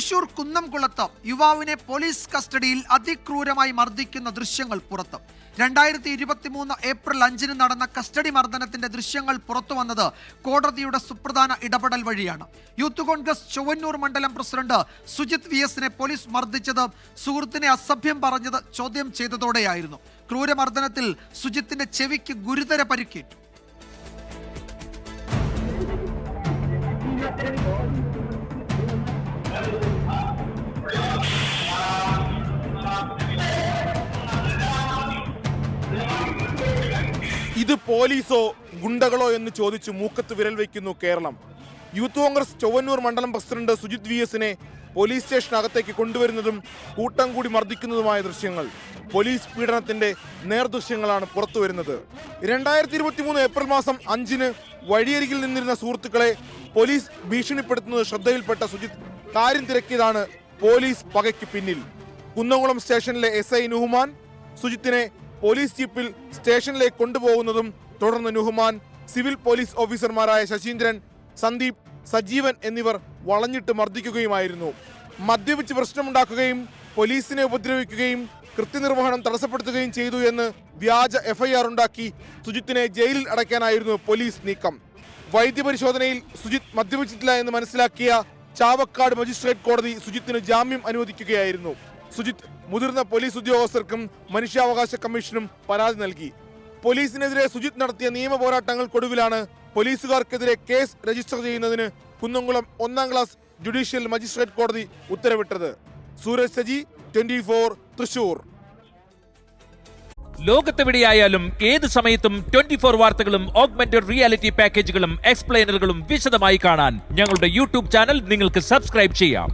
തൃശൂർ കുന്നംകുളത്ത് യുവാവിനെ പോലീസ് കസ്റ്റഡിയിൽ അതിക്രൂരമായി മർദ്ദിക്കുന്ന ദൃശ്യങ്ങൾ പുറത്ത്. രണ്ടായിരത്തി ഇരുപത്തിമൂന്ന് ഏപ്രിൽ അഞ്ചിന് നടന്ന കസ്റ്റഡി മർദ്ദനത്തിന്റെ ദൃശ്യങ്ങൾ പുറത്തു വന്നത് കോടതിയുടെ സുപ്രധാന ഇടപെടൽ വഴിയാണ്. യൂത്ത് കോൺഗ്രസ് ചൊവ്വന്നൂർ മണ്ഡലം പ്രസിഡന്റ് സുജിത് വി എസിനെ പോലീസ് മർദ്ദിച്ചത് സുഹൃത്തിനെ അസഭ്യം പറഞ്ഞത് ചോദ്യം ചെയ്തതോടെയായിരുന്നു. ക്രൂരമർദ്ദനത്തിൽ സുജിത്തിന്റെ ചെവിക്ക് ഗുരുതര പരിക്കേറ്റു. ഇത് പോലീസോ ഗുണ്ടകളോ എന്ന് ചോദിച്ച് മൂക്കത്ത് വിരൽ വയ്ക്കുന്നു കേരളം. യൂത്ത് കോൺഗ്രസ് ചൊവ്വന്നൂർ മണ്ഡലം പ്രസിഡന്റ് സുജിത് വി എസിനെ പോലീസ് സ്റ്റേഷനകത്തേക്ക് കൊണ്ടുവരുന്നതും കൂട്ടം കൂടി മർദ്ദിക്കുന്നതുമായ ദൃശ്യങ്ങൾ. പോലീസ് പീഡനത്തിന്റെ നേർദൃശ്യങ്ങളാണ് പുറത്തുവരുന്നത് രണ്ടായിരത്തി ഇരുപത്തി മൂന്ന് ഏപ്രിൽ മാസം അഞ്ചിന് വഴിയരികിൽ നിന്നിരുന്ന സുഹൃത്തുക്കളെ പോലീസ് ഭീഷണിപ്പെടുത്തുന്നത് ശ്രദ്ധയിൽപ്പെട്ട സുജിത് കാര്യം തിരക്കിയതാണ് പോലീസ് പകയ്ക്ക് പിന്നിൽ. കുന്നംകുളം സ്റ്റേഷനിലെ എസ് ഐ നുഹുമാൻ സുജിത്തിനെ പോലീസ് ജീപ്പിൽ സ്റ്റേഷനിലേക്ക് കൊണ്ടുപോകുന്നതും തുടർന്ന് നുഹ്മാൻ സിവിൽ പോലീസ് ഓഫീസർമാരായ ശശീന്ദ്രൻ സന്ദീപ് സജീവൻ എന്നിവർ വളഞ്ഞിട്ട് മർദ്ദിക്കുകയുമായിരുന്നു. മദ്യപിച്ച് പ്രശ്നമുണ്ടാക്കുകയും പോലീസിനെ ഉപദ്രവിക്കുകയും കൃത്യനിർവഹണം തടസ്സപ്പെടുത്തുകയും ചെയ്തു എന്ന് വ്യാജ എഫ്ഐആർ ഉണ്ടാക്കി സുജിത്തിനെ ജയിലിൽ അടയ്ക്കാനായിരുന്നു പോലീസ് നീക്കം. വൈദ്യപരിശോധനയിൽ സുജിത് മദ്യപിച്ചിട്ടില്ല എന്ന് മനസ്സിലാക്കിയ ചാവക്കാട് മജിസ്ട്രേറ്റ് കോടതി സുജിത്തിന് ജാമ്യം അനുവദിക്കുകയായിരുന്നു. സുജിത് മുതിർന്ന പോലീസ് ഉദ്യോഗസ്ഥർക്കും മനുഷ്യാവകാശ കമ്മീഷനും പരാതി നൽകി. പോലീസിനെതിരെ സുജിത് നടത്തിയ നിയമ പോരാട്ടങ്ങൾക്കൊടുവിലാണ് പോലീസുകാർക്കെതിരെ കേസ് രജിസ്റ്റർ ചെയ്യുന്നതിന് കുന്നംകുളം ഒന്നാം ക്ലാസ് ജുഡീഷ്യൽ മജിസ്ട്രേറ്റ് കോടതി ഉത്തരവിട്ടത്. Sooraj Saji twenty four Thrissur. ലോകത്തെവിടെയായാലും ഏത് സമയത്തും ട്വന്റി ഫോർ വാർത്തകളും ഓഗ്മെന്റഡ് റിയാലിറ്റി പാക്കേജുകളും എക്സ്പ്ലെയിനറുകളും വിശദമായി കാണാൻ ഞങ്ങളുടെ യൂട്യൂബ് ചാനൽ നിങ്ങൾക്ക് സബ്സ്ക്രൈബ് ചെയ്യാം.